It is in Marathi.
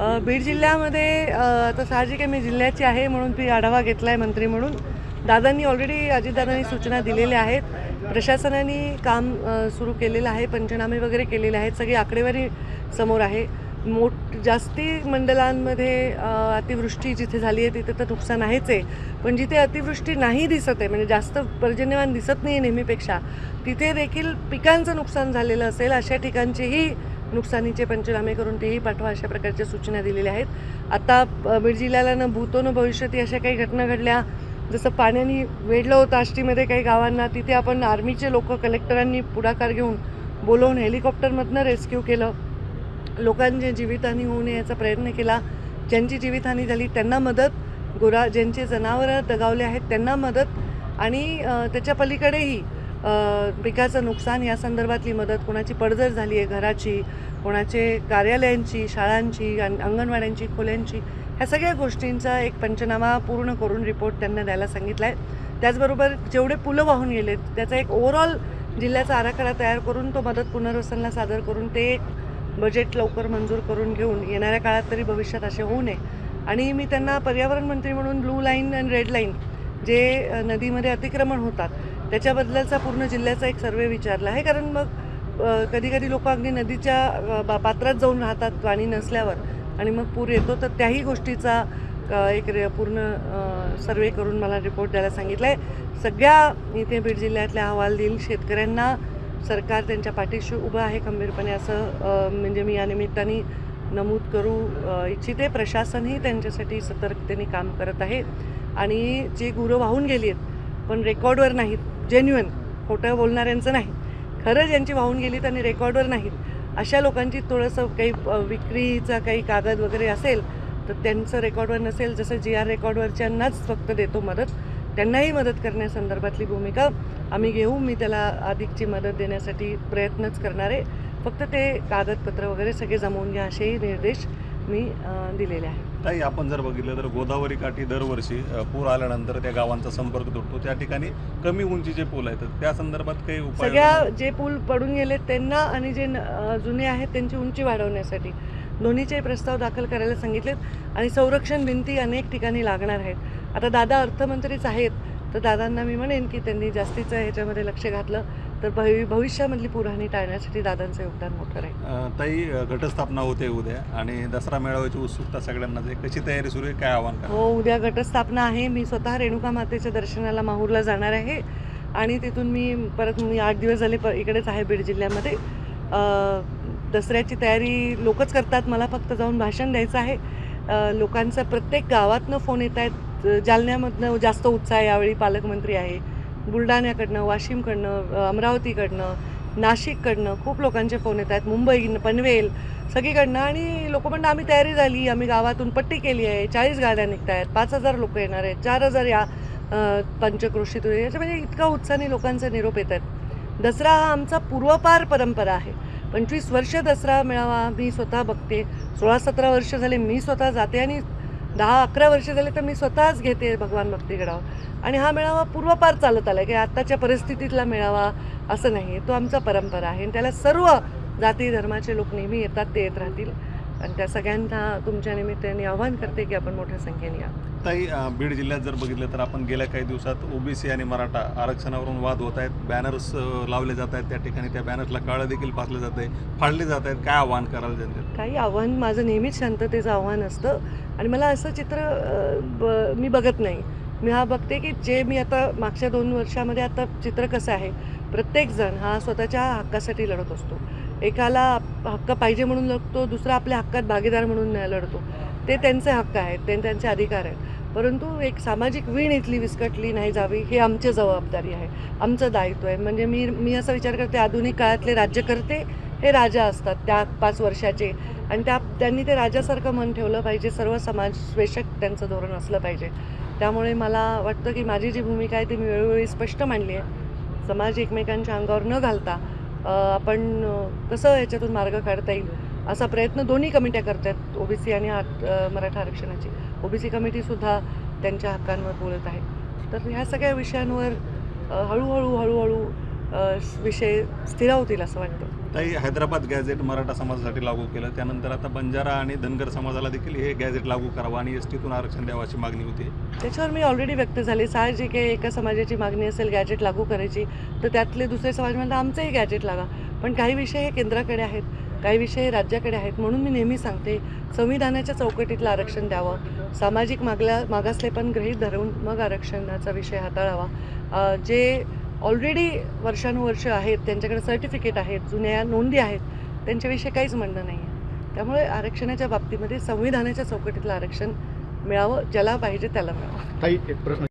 बीड जिल्ह्यामध्ये आता साहजिक आहे मी जिल्ह्याची आहे म्हणून मी आढावा घेतला आहे मंत्री म्हणून. दादांनी ऑलरेडी अजितदादांनी सूचना दिलेल्या आहेत. प्रशासनाने काम सुरू केलेलं आहे पंचनामे वगैरे केलेले आहेत. सगळी आकडेवारी समोर आहे. मोठ जास्ती मंडलांमध्ये अतिवृष्टी जिथे झाली आहे तिथे तर नुकसान आहेच आहे. पण जिथे अतिवृष्टी नाही दिसत आहे म्हणजे जास्त पर्जन्यमान दिसत नाही आहे नेहमीपेक्षा तिथे देखील पिकांचं नुकसान झालेलं असेल अशा ठिकाणचीही नुकसानीचे पंचनामे करून तेही पाठवा अशा प्रकारच्या सूचना दिलेल्या आहेत. आता बीड जिल्ह्याला न भूतो न भविष्यती अशा काही घटना घडल्या. जसं पाण्याने वेढलं होतं आष्टीमध्ये काही गावांना तिथे आपण आर्मीचे लोक कलेक्टरांनी पुढाकार घेऊन बोलवून हेलिकॉप्टरमधनं रेस्क्यू केलं. लोकांची जीवितहानी होऊ नये याचा प्रयत्न केला. ज्यांची जीवितहानी झाली त्यांना मदत. गुरा ज्यांचे जनावरं दगावले आहेत त्यांना मदत. आणि त्याच्या पलीकडेही पिकाचं नुकसान या संदर्भातली मदत कोणाची पडझड झाली आहे घराची कोणाचे कार्यालयांची शाळांची अंगणवाड्यांची खोल्यांची ह्या सगळ्या गोष्टींचा एक पंचनामा पूर्ण करून रिपोर्ट त्यांना द्यायला सांगितला आहे त्याचबरोबर जेवढे पुलं वाहून गेलेत त्याचा एक ओव्हरऑल जिल्ह्याचा आराखडा तयार करून तो मदत पुनर्वसनला सादर करून ते एक बजेट लवकर मंजूर करून घेऊन येणाऱ्या काळात तरी भविष्यात असे होऊ नये. आणि मी त्यांना पर्यावरण मंत्री म्हणून ब्लू लाईन आणि रेड लाईन जे नदीमध्ये अतिक्रमण होतात त्याच्याबद्दलचा पूर्ण जिल्ह्याचा एक सर्वे विचारला आहे. कारण मग कधी कधी लोक अगदी नदीच्या बा- पात्रात जाऊन राहतात पाणी नसल्यावर. आणि मग पूर येतो तर त्याही गोष्टीचा एक पूर्ण सर्वे करून मला रिपोर्ट द्यायला सांगितला आहे सगळ्या इथे बीड जिल्ह्यातल्या अहवाल देईल शेतकऱ्यांना सरकार त्यांच्या पाठीशी उभं आहे खंबीरपणे असं म्हणजे मी या निमित्ताने नमूद करू इच्छिते. प्रशासनही त्यांच्यासाठी सतर्कतेने काम करत आहे. आणि जी गुरं वाहून गेली आहेत पण रेकॉर्डवर नाहीत. जेन्युअन खोटं बोलणाऱ्यांचं नाही. खरं ज्यांची वाहून गेलीत आणि रेकॉर्डवर नाहीत. अशा लोकांची थोडंसं काही विक्रीचा काही कागद वगैरे असेल तर त्यांचं रेकॉर्डवर नसेल. जसं जी आर रेकॉर्डवरच्यांनाच फक्त देतो मदत. त्यांनाही मदत करण्यासंदर्भातली भूमिका आम्ही घेऊ. मी त्याला अधिकची मदत देण्यासाठी प्रयत्नच करणार आहे. फक्त ते कागदपत्र वगैरे सगळे जमवून घ्या असेही निर्देश मी अ, दिलेले आहेत ताई आपण जर बघितलं तर गोदावरी काठी दरवर्षी पूर आल्यानंतर त्या गावांचा संपर्क तुटतो. त्या ठिकाणी कमी उंचीचे पूल आहेत त्या संदर्भात काही उपाय सगळ्या जे पूल पडून गेले त्यांना आणि जे जुने आहेत त्यांची उंची वाढवण्यासाठी. दोन्हीचे प्रस्ताव दाखल करायला सांगितलेत आणि संरक्षण भिंती अनेक ठिकाणी लागणार आहेत. आता दादा अर्थमंत्रीच आहेत तर दादांना मी म्हणेन की त्यांनी जास्तीचं ह्याच्यामध्ये लक्ष घातलं. तर भवि भविष्यामधली पुरहानी टाळण्यासाठी दादांचं योगदान मोठं राहील. ताई घटस्थापना होते उद्या आणि दसरा मेळाव्याची उत्सुकता सगळ्यांनाच आहे. कशी तयारी सुरू आहे? काय आव्हान हो उद्या घटस्थापना आहे. मी स्वतः रेणुका मातेच्या दर्शनाला माहूरला जाणार आहे आणि तिथून मी परत मी आठ दिवस झाले प इकडेच आहे बीड जिल्ह्यामध्ये. दसऱ्याची तयारी लोकच करतात. मला फक्त जाऊन भाषण द्यायचं आहे. लोकांचा प्रत्येक गावातनं फोन येत आहेत जालन्यामधनं जास्त उत्साह आहे. यावेळी पालकमंत्री आहे. बुलढाण्याकडनं वाशिमकडनं अमरावतीकडनं नाशिककडनं खूप लोकांचे फोन येत आहेत. मुंबई पनवेल सगळीकडनं आणि लोक म्हणणं आम्ही तयारी झाली. आम्ही गावातून पट्टी केली आहे. चाळीस गाड्या निघत आहेत पाच हजार लोक येणार आहेत. चार हजार या अ, पंचक्रोशीतून याच्या म्हणजे इतका उत्साहाने लोकांचे निरोप येत आहेत. दसरा हा आमचा पूर्वपार परंपरा आहे. पंचवीस वर्ष दसरा मेळावा मी स्वतः बघते. सोळा सतरा वर्ष झाले मी स्वतः जाते आणि दहा अकरा वर्ष झाले तर मी स्वतःच घेते भगवान भक्तीगडाव आणि हा मेळावा पूर्वपार चालत आला की आत्ताच्या परिस्थितीतला मेळावा असं नाही आहे तो आमचा परंपरा आहे. आणि त्याला सर्व जाती धर्माचे लोक नेहमी येतात ते येत राहतील. आणि त्या सगळ्यांना तुमच्या निमित्ताने आव्हान करते की आपण मोठ्या संख्येने या. आत्ताही बीड जिल्ह्यात जर बघितलं तर आपण गेल्या काही दिवसात ओबीसी आणि मराठा आरक्षणावरून वाद होत आहेत. बॅनर्स लावले जात आहेत त्या ठिकाणी. त्या बॅनर्सला काळं देखील पासलं जात आहे. फाडले जात आहेत. काय आव्हान कराल जनतेला? काही आव्हान माझं नेहमीच शांततेचं आव्हान असतं. आणि मला असं चित्र ब मी बघत नाही. मी हा बघते की जे मी आता मागच्या दोन वर्षामध्ये आता चित्र कसं आहे. प्रत्येकजण हा स्वतःच्या हक्कासाठी लढत असतो. एकाला आप- हक्क पाहिजे म्हणून लढतो दुसरा आपल्या हक्कात भागीदार म्हणून लढतो. ते त्यांचे हक्क आहेत ते त्यांचे अधिकार आहेत. परंतु एक सामाजिक वीण इथली विस्कटली नाही जावी ही आमची जबाबदारी आहे आमचं दायित्व आहे. म्हणजे मी मी असा विचार करते आधुनिक काळातले राज्यकर्ते हे राजा असतात त्या पाच वर्षाचे. आणि त्या त्यांनी ते राजासारखं मन ठेवलं पाहिजे सर्व समाजवेशक त्यांचं धोरण असलं पाहिजे. त्यामुळे मला वाटतं की माझी जी भूमिका आहे ती मी वेळोवेळी स्पष्ट मांडली आहे. समाज एकमेकांच्या अंगावर न घालता आपण कसं याच्यातून मार्ग काढता येईल? असा प्रयत्न दोन्ही कमिट्या करतात ओबीसी आणि मराठा आरक्षणाची. ओबीसी कमिटीसुद्धा त्यांच्या हक्कांवर बोलत आहे. तर ह्या सगळ्या विषयांवर हळूहळू हळूहळू विषय स्थिरावतील असं वाटतं. ताई हैदराबाद गॅझेट मराठा समाजासाठी लागू केलं. त्यानंतर आता बंजारा आणि धनगर समाजाला देखील हे गॅझेट लागू करावं आणि एस टीतून आरक्षण द्यावं अशी मागणी होती. त्याच्यावर मी ऑलरेडी व्यक्त झाले. साहजिक आहे एका समाजाची मागणी असेल गॅजेट लागू करायची तर त्यातले दुसरे समाज म्हणतात आमचंही गॅजेट लागा. पण काही विषय हे केंद्राकडे आहेत. काही विषय राज्याकडे आहेत म्हणून मी नेहमी सांगते संविधानाच्या चौकटीतलं आरक्षण द्यावं. सामाजिक मागल्या मागासलेपण गृहीत धरून मग आरक्षणाचा विषय हाताळावा. जे ऑलरेडी वर्षानुवर्ष आहेत त्यांच्याकडे सर्टिफिकेट आहेत जुन्या नोंदी आहेत त्यांच्याविषयी काहीच म्हणणं नाही आहे त्यामुळे आरक्षणाच्या बाबतीमध्ये संविधानाच्या चौकटीतलं आरक्षण मिळावं ज्याला पाहिजे त्याला मिळावं. काही एक प्रश्न